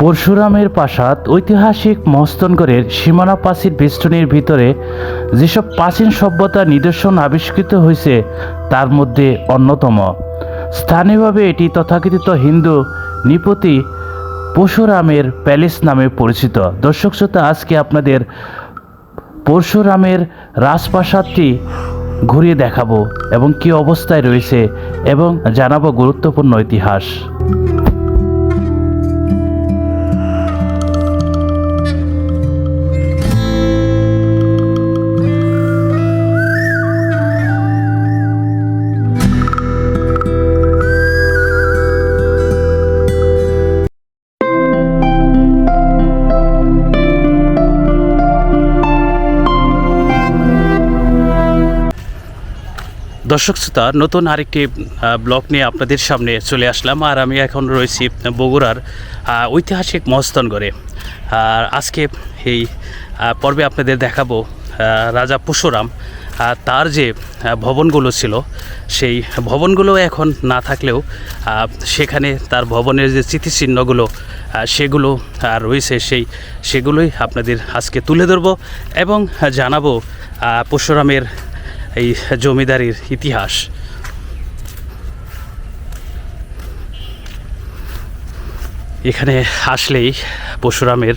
পরশুরামের প্রাসাদ ঐতিহাসিক মহস্তনগরের সীমানা প্রাচীর বেষ্টনীর ভিতরে যেসব প্রাচীন সভ্যতার নিদর্শন আবিষ্কৃত হয়েছে, তার মধ্যে অন্যতম। স্থানীয়ভাবে এটি তথাকথিত হিন্দু নৃপতি পরশুরামের প্যালেস নামে পরিচিত। দর্শক শ্রোতা, আজকে আপনাদের পরশুরামের রাজপ্রাসাদটি ঘুরিয়ে দেখাবো এবং কী অবস্থায় রয়েছে এবং জানাব গুরুত্বপূর্ণ ইতিহাস। দর্শক শ্রোতা, নতুন আরেকটি ব্লগ নিয়ে আপনাদের সামনে চলে আসলাম। আর আমি এখন রয়েছি বগুড়ার ঐতিহাসিক মহস্তনগড়ে আর আজকে এই পর্বে আপনাদের দেখাবো রাজা পরশুরাম তার যে ভবনগুলো ছিল, সেই ভবনগুলো এখন না থাকলেও সেখানে তার ভবনের যে স্মৃতিচিহ্নগুলো সেগুলো রয়েছে, সেই সেগুলোই আপনাদের আজকে তুলে ধরবো এবং জানাব পরশুরামের এই জমিদারির ইতিহাস। এখানে আসলেই পরশুরামের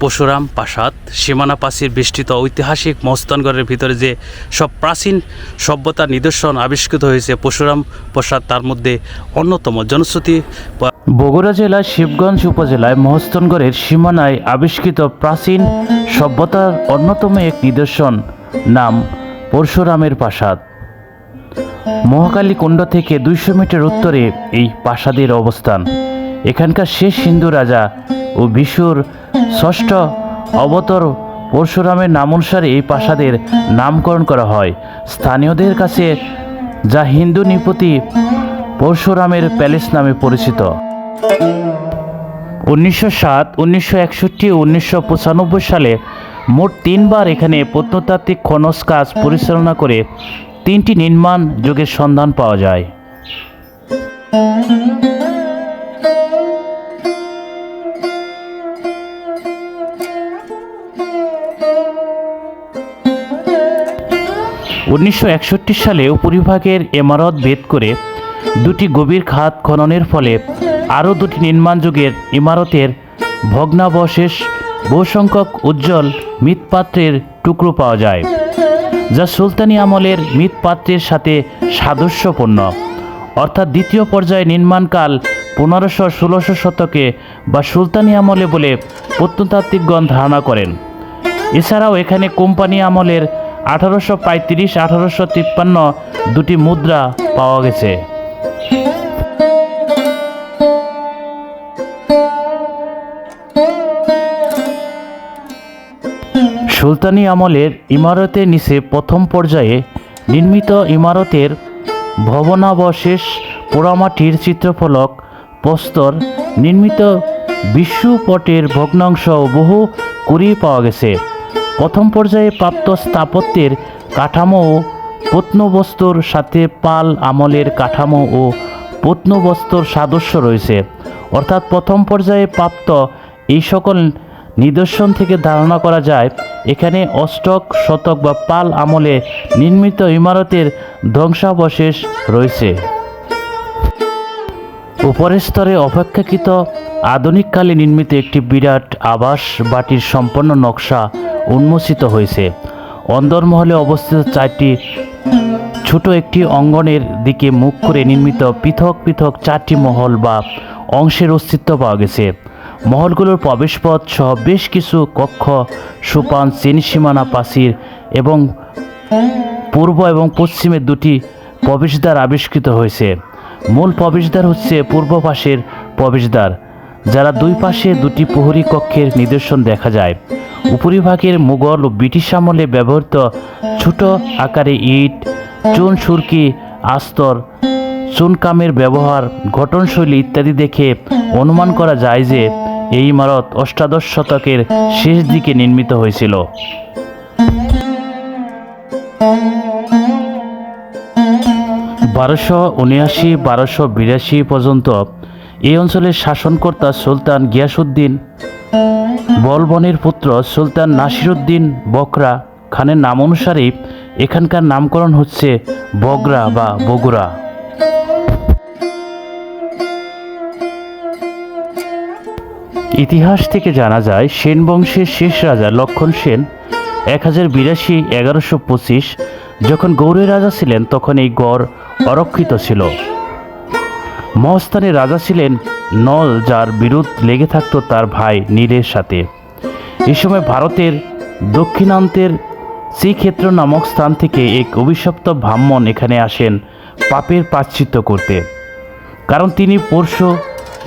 পরশুরাম প্রাসাদ, সীমানা প্রাচীর বেষ্টিত ঐতিহাসিক মস্তানগড়ের ভিতরে যে সব প্রাচীন সভ্যতার নিদর্শন আবিষ্কৃত হয়েছে, পরশুরাম প্রাসাদ তার মধ্যে অন্যতম জনশ্রুতি বগুড়া জেলার শিবগঞ্জ উপজেলায় মহস্তনগড়ের সীমানায় আবিষ্কৃত প্রাচীন সভ্যতার অন্যতম এক নিদর্শন, নাম পরশুরামের প্রাসাদ। মহাকালী কুণ্ড থেকে দুইশো মিটার উত্তরে এই প্রাসাদের অবস্থান। এখানকার শেষ হিন্দু রাজা ও বিশুর ষষ্ঠ অবতর পরশুরামের নাম অনুসারে এই প্রাসাদের নামকরণ করা হয়। স্থানীয়দের কাছে যা হিন্দু নৃপতি পরশুরামের প্যালেস নামে পরিচিত। উনিশশো সাত, উনিশশো একষট্টি উনিশশো সালে মোট তিনবার এখানে প্রত্নতাত্ত্বিক খনজ কাজ পরিচালনা করে তিনটি নির্মাণ যুগের সন্ধান পাওয়া যায়। উনিশশো একষট্টি সালে উপরিভাগের এমারত ভেদ করে দুটি গভীর খাত খননের ফলে আরও দুটি নির্মাণ যুগের ইমারতের ভগ্নাবশেষ বহুসংখ্যক উজ্জ্বল মৃৎপাত্রের টুকরো পাওয়া যায়, যা সুলতানি আমলের মৃৎপাত্রের সাথে সাদৃশ্যপূর্ণ। অর্থাৎ দ্বিতীয় পর্যায়ে নির্মাণকাল পনেরোশো ষোলোশো শতকে বা সুলতানি আমলে বলে প্রত্নতাত্ত্বিকগণ ধারণা করেন। এছাড়াও এখানে কোম্পানি আমলের আঠারোশো পঁয়ত্রিশ আঠারোশো তিপ্পান্ন দুটি মুদ্রা পাওয়া গেছে। সুলতানি আমলের ইমারতের নিচে প্রথম পর্যায়ে নির্মিত ইমারতের ভবনাবশেষ পোড়ামাটির চিত্রফলক, প্রস্তর, নির্মিত বিশ্বপটের ভগ্নাংশ বহু কুড়ি পাওয়া গেছে। প্রথম পর্যায়ে প্রাপ্ত স্থাপত্যের কাঠামো ও প্রত্নবস্তুর সাথে পাল আমলের কাঠামো ও প্রত্নবস্তুর সাদস্য রয়েছে। অর্থাৎ প্রথম পর্যায়ে প্রাপ্ত এই সকল নিদর্শন থেকে ধারণা করা যায়, এখানে অষ্টক, শতক বা পাল আমলে নির্মিত ইমারতের ধ্বংসাবশেষ রয়েছে। উপরের স্তরে অপেক্ষাকৃত আধুনিককালে নির্মিত একটি বিরাট আবাস বাটির সম্পন্ন নকশা উন্মোচিত হয়েছে। অন্দরমহলে অবস্থিত চারটি ছোট একটি অঙ্গনের দিকে মুখ করে নির্মিত পৃথক পৃথক চারটি মহল বা অংশের অস্তিত্ব পাওয়া গেছে। মহলগুলোর প্রবেশপথ সহ বেশ কিছু কক্ষ, সুপান, চেন সীমানা প্রাচীর এবং পূর্ব এবং পশ্চিমে দুটি প্রবেশদ্বার আবিষ্কৃত হয়েছে। মূল প্রবেশদ্বার হচ্ছে পূর্ব পাশের প্রবেশদ্বার, যারা দুই পাশে দুটি প্রহরী কক্ষের নিদর্শন দেখা যায়। উপরিভাগের মুঘল ও ব্রিটিশ আমলে ব্যবহৃত ছোট আকারে ইট, চুন, সুরকি, আস্তর, চুনকামের ব্যবহার ঘটনশৈলী ইত্যাদি দেখে অনুমান করা যায় যে এই ইমারত অষ্টাদশ শতকের শেষ দিকে নির্মিত হয়েছিল। বারোশো উনআশি, বারোশো বিরাশি পর্যন্ত এই অঞ্চলের শাসনকর্তা সুলতান গিয়াসুদ্দিন বলবনের পুত্র সুলতান নাসিরুদ্দিন বকরা খানের নাম অনুসারেই এখানকার নামকরণ হচ্ছে বগরা বা বগুড়া। ইতিহাস থেকে জানা যায়, সেন বংশের শেষ রাজা লক্ষণ সেন এক হাজার বিরাশি এগারোশো পঁচিশ যখন গৌড়ের রাজা ছিলেন, তখন এই গড় অরক্ষিত ছিল। মহস্থানের রাজা ছিলেন নল, যার বিরোধ লেগে থাকতো তার ভাই নীলের সাথে। এই সময় ভারতের দক্ষিণান্তের শ্রীক্ষেত্র নামক স্থান থেকে এক অভিশপ্ত ব্রাহ্মণ এখানে আসেন পাপের প্রাশ্চিত্য করতে। কারণ তিনি পরশু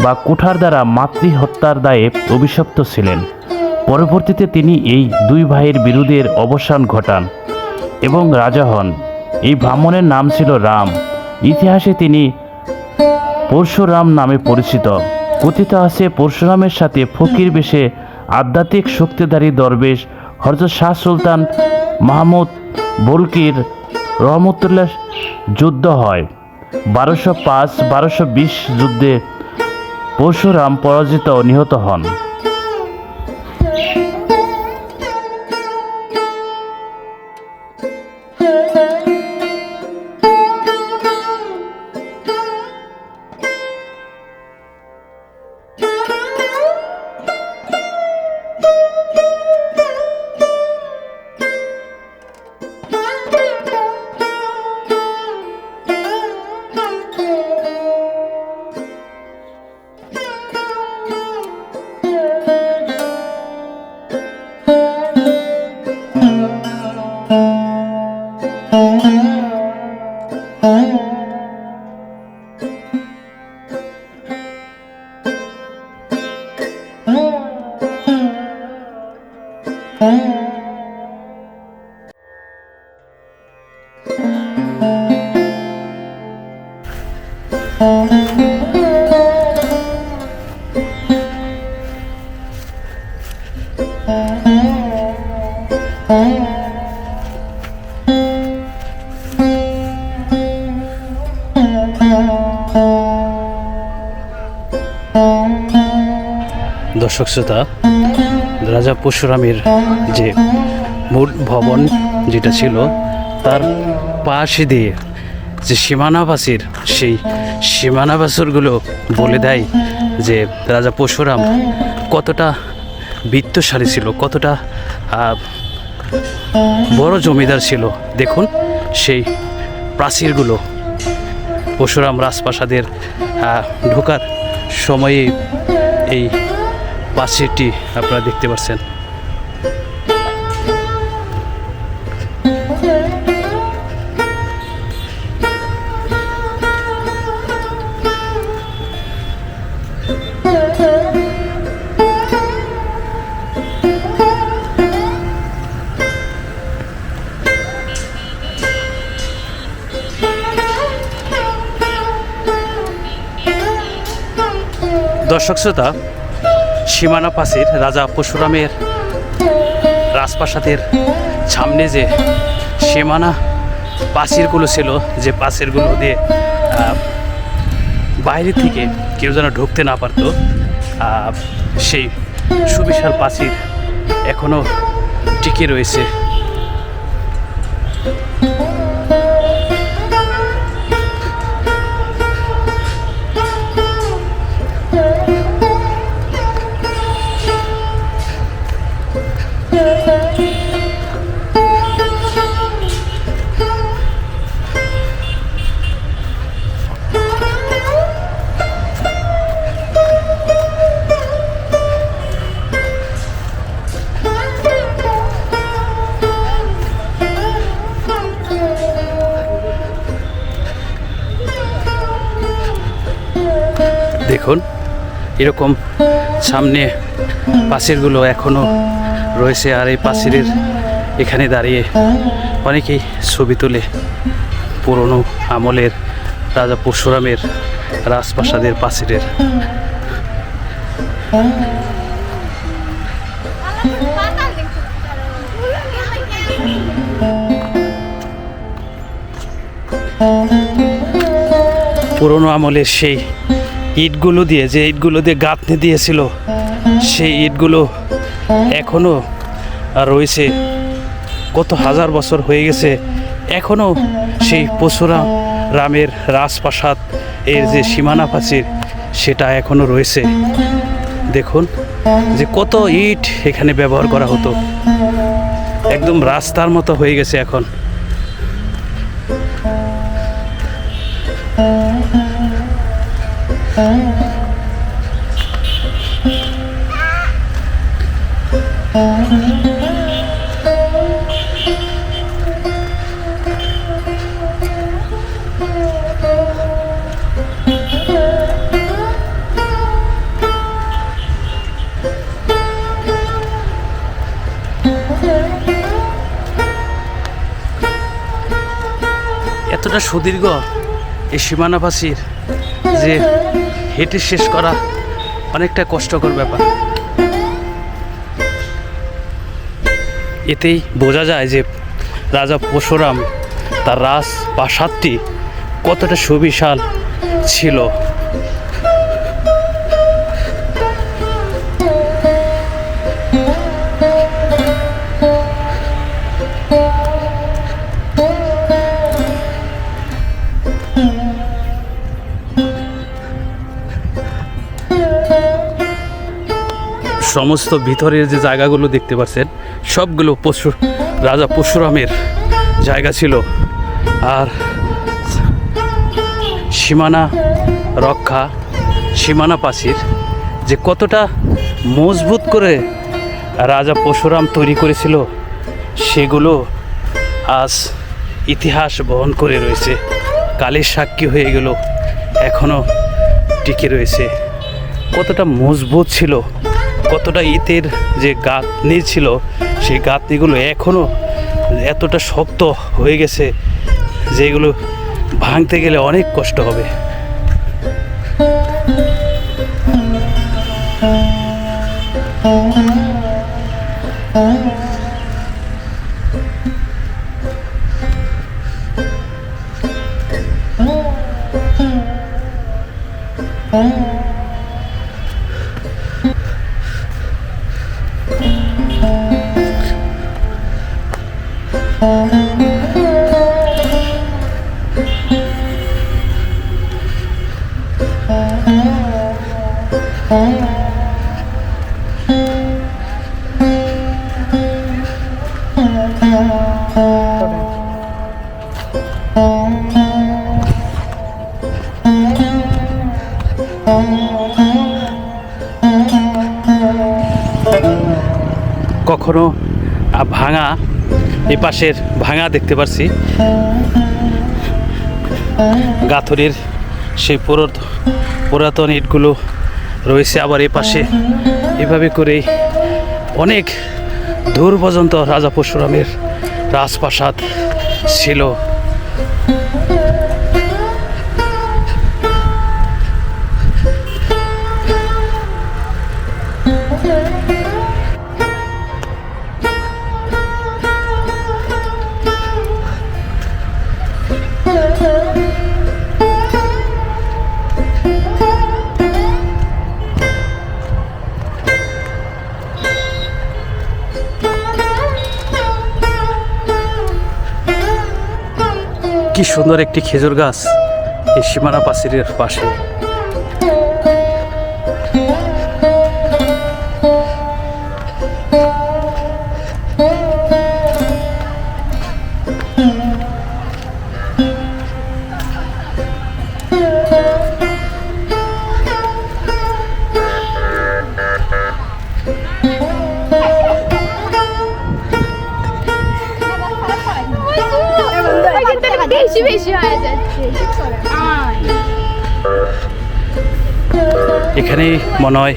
বা কুঠার দ্বারা মাতৃহত্যার দায়ে অভিশপ্ত ছিলেন। পরবর্তীতে তিনি এই দুই ভাইয়ের বিরোধের অবসান ঘটান এবং রাজা হন। এই ব্রাহ্মণের নাম ছিল রাম। ইতিহাসে তিনি পরশুরাম নামে পরিচিত। কথিত আছে, পরশুরামের সাথে ফকির বেশে আধ্যাত্মিক শক্তিধারী দরবেশ হরজত শাহ সুলতান মাহমুদ বুলকির রহমতুল্লাহ যুদ্ধ হয়। বারোশো পাঁচ, বারোশো বিশ যুদ্ধে পরশুরাম পরাজিত ও নিহত হন। দর্শক শ্রোতা, রাজা পরশুরামের যে মূল ভবন যেটা ছিল, তার পাশে দিয়ে যে সীমানাবাসীর সেই সীমানাবাসরগুলো বলে দেয় যে রাজা পরশুরাম কতটা বিত্তশালী ছিল, কতটা বড় জমিদার ছিল। দেখুন সেই প্রাচীরগুলো। পরশুরাম রাজপ্রাসাদের ঢোকার সময়ে এই প্রাচীরটি আপনারা দেখতে পাচ্ছেন দর্শক শ্রোতা, সীমানা পাশির রাজা পরশুরামের রাজপ্রাসাদের সামনে যে সীমানা পাচিরগুলো ছিল, যে পাচিরগুলো দিয়ে বাইরে থেকে কেউ যেন ঢুকতে না পারতো সেই সুবিশাল পাচির এখনও টিকে রয়েছে। এরকম সামনে পাচিরগুলো এখনও রয়েছে আর এই পাচিরের এখানে দাঁড়িয়ে অনেকেই ছবি তোলে। পুরনো আমলের, রাজা পরশুরামের, রাজপ্রাসাদের পাচিরের পুরনো আমলের সেই ইটগুলো দিয়ে, যে ইটগুলো দিয়ে গাঁথনি দিয়েছিল, সেই ইটগুলো এখনও রয়েছে। কত হাজার বছর হয়ে গেছে এখনও সেই পশুরাম রামের রাজপ্রাসাদ এর যে সীমানা প্রাচীর, সেটা এখনও রয়েছে। দেখুন যে কত ইট এখানে ব্যবহার করা হতো। একদম রাস্তার মতো হয়ে গেছে এখন। এতটা সুদীর্ঘ এই সীমানা যে হেঁটে শেষ করা অনেকটা কষ্টকর ব্যাপার। এতেই বোঝা যায় যে রাজা পরশুরাম তার রাজ প্রাসাদটি কতটা সুবিশাল ছিল। সমস্ত ভিতরের যে জায়গাগুলো দেখতে পাচ্ছেন, সবগুলো পশু, রাজা পরশুরামের জায়গা ছিল। আর সীমানা রক্ষা, সীমানা প্রাচীর যে কতটা মজবুত করে রাজা পরশুরাম তৈরি করেছিল, সেগুলো আজ ইতিহাস বহন করে রয়েছে। কালের সাক্ষী হয়ে গেল এখনও টিকে রয়েছে। কতটা মজবুত ছিল কতটা ইটের যে গাঁথনি ছিল, সেই গাঁথনিগুলো এখনও এতটা শক্ত হয়ে গেছে যেগুলো ভাঙতে গেলে অনেক কষ্ট হবে। পাশের ভাঙা দেখতে পারছি। গাথরির সেই পুরো- পুরাতন ইটগুলো রয়েছে আবার এই পাশে। এভাবে করেই অনেক দূর পর্যন্ত রাজা পরশুরামের রাজপ্রাসাদ ছিল। কি সুন্দর একটি খেজুর গাছ এই সীমানা পাচিরের পাশে। এখানেই মনে হয়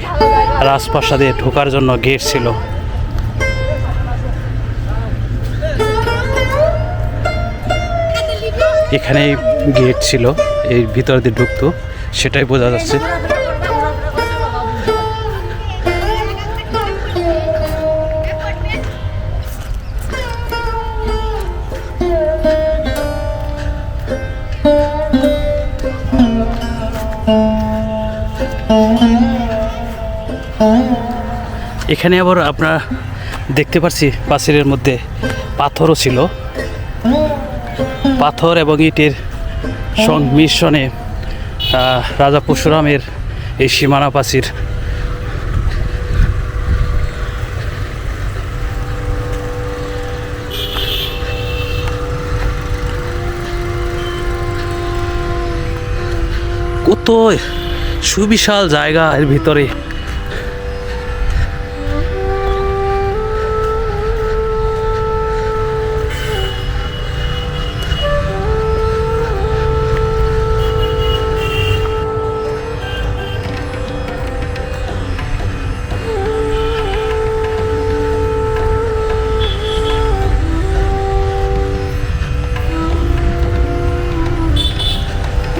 রাজপ্রাসাদে ঢোকার জন্য গেট ছিল। এখানেই গেট ছিল এই ভিতর দিয়ে ঢুকতো, সেটাই বোঝা যাচ্ছে। এখানে আবার আপনারা দেখতে পাচ্ছি পাচিরের মধ্যে পাথরও ছিল। পাথর এবং ইটের সংমিশ্রণে রাজা পরশুরামের এই সীমানা প্রাচীর কত সুবিশাল জায়গা এর ভিতরে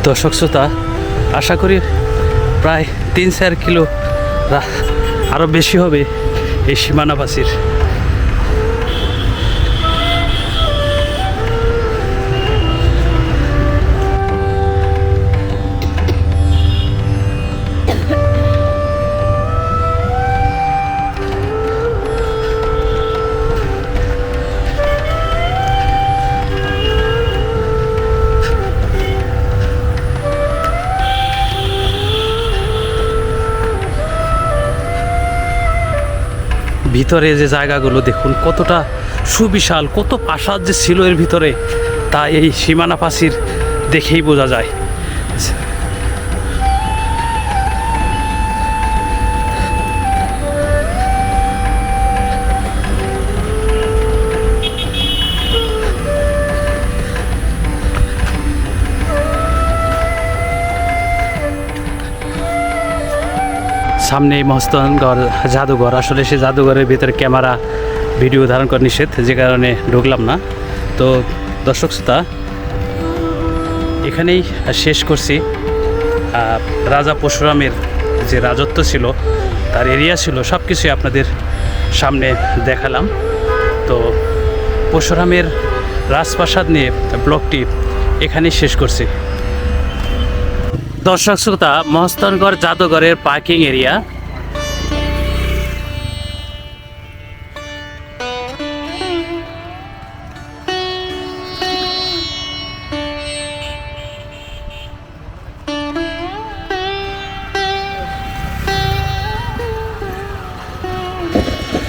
দর্শক শ্রোতা আশা করি প্রায় তিন চার কিলো আরও বেশি হবে এই সীমানাবাসীর ভিতরে যে জায়গাগুলো দেখুন, কতটা সুবিশাল, কত প্রাসাদ যে ছিল এর ভিতরে, তা এই সীমানা পাশির দেখেই বোঝা যায়। সামনে এই মহস্তানগড় জাদুঘর। আসলে সে জাদুঘরের ভিতরে ক্যামেরা, ভিডিও ধারণ করা নিষেধ, যে কারণে ঢুকলাম না। তো দর্শক শ্রোতা, এখানেই শেষ করছি। রাজা পরশুরামের যে রাজত্ব ছিল, তার এরিয়া ছিল সব কিছুই আপনাদের সামনে দেখালাম। তো পরশুরামের রাজপ্রাসাদ নিয়ে ব্লগটি এখানেই শেষ করছি। দর্শক শ্রোতা মহস্তানগড় জাদুঘরের পার্কিং এরিয়া।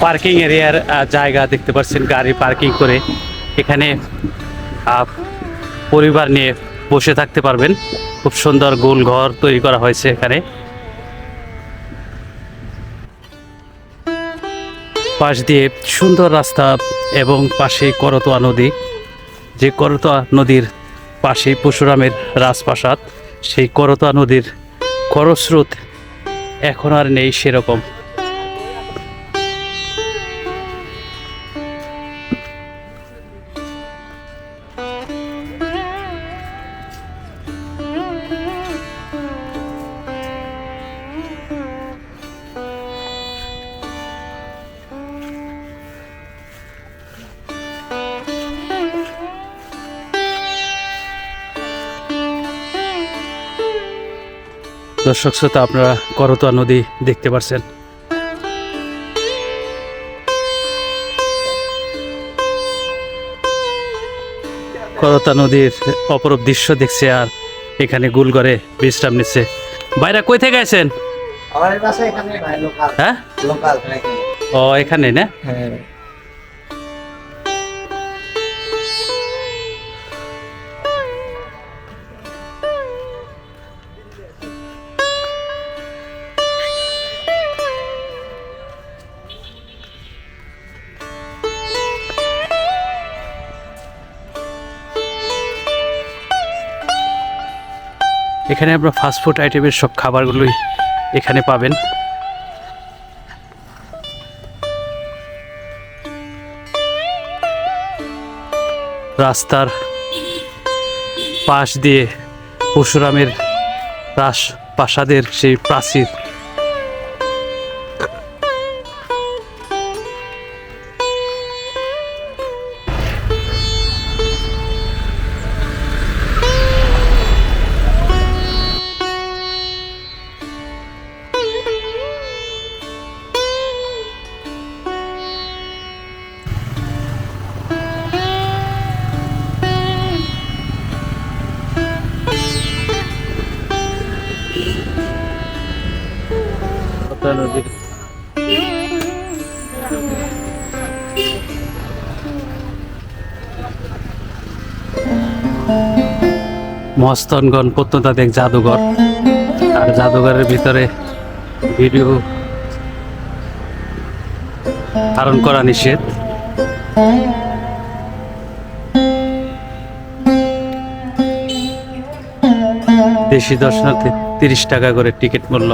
পার্কিং এরিয়ার জায়গা দেখতে পাচ্ছেন, গাড়ি পার্কিং করে। এখানে পরিবার নিয়ে বসে থাকতে পারবেন। খুব সুন্দর গোল ঘর তৈরি করা হয়েছে এখানে। পাশ দিয়ে সুন্দর রাস্তা এবং পাশে করতোয়া নদী। যে করতোয়া নদীর পাশে পরশুরামের রাজপ্রাসাদ, সেই করতোয়া নদীর খরস্রোত এখন আর নেই সেরকম। দর্শক শ্রোতা আপনারা করতোয়া নদী দেখতে পাচ্ছেন করতা নদীর অপরূপ দৃশ্য দেখছে আর এখানে গুল করে বিশ্রাম নিচ্ছে। বাইরা কই থেকে আছেন? হ্যাঁ? লোকাল ও এখানে না? এখানে আপনার ফাস্টফুড আইটেমের সব খাবারগুলোই এখানে পাবেন। রাস্তার পাশ দিয়ে পরশুরামের রাস প্রাসাদের সেই প্রাচীর মস্তনগণ প্রত্নতাত্ত্বিক জাদুঘর। আর জাদুঘরের ভিতরে ভিডিও ধারণ করা নিষেধ। দেশি দর্শনার্থী তিরিশ টাকা করে টিকিট মূল্য।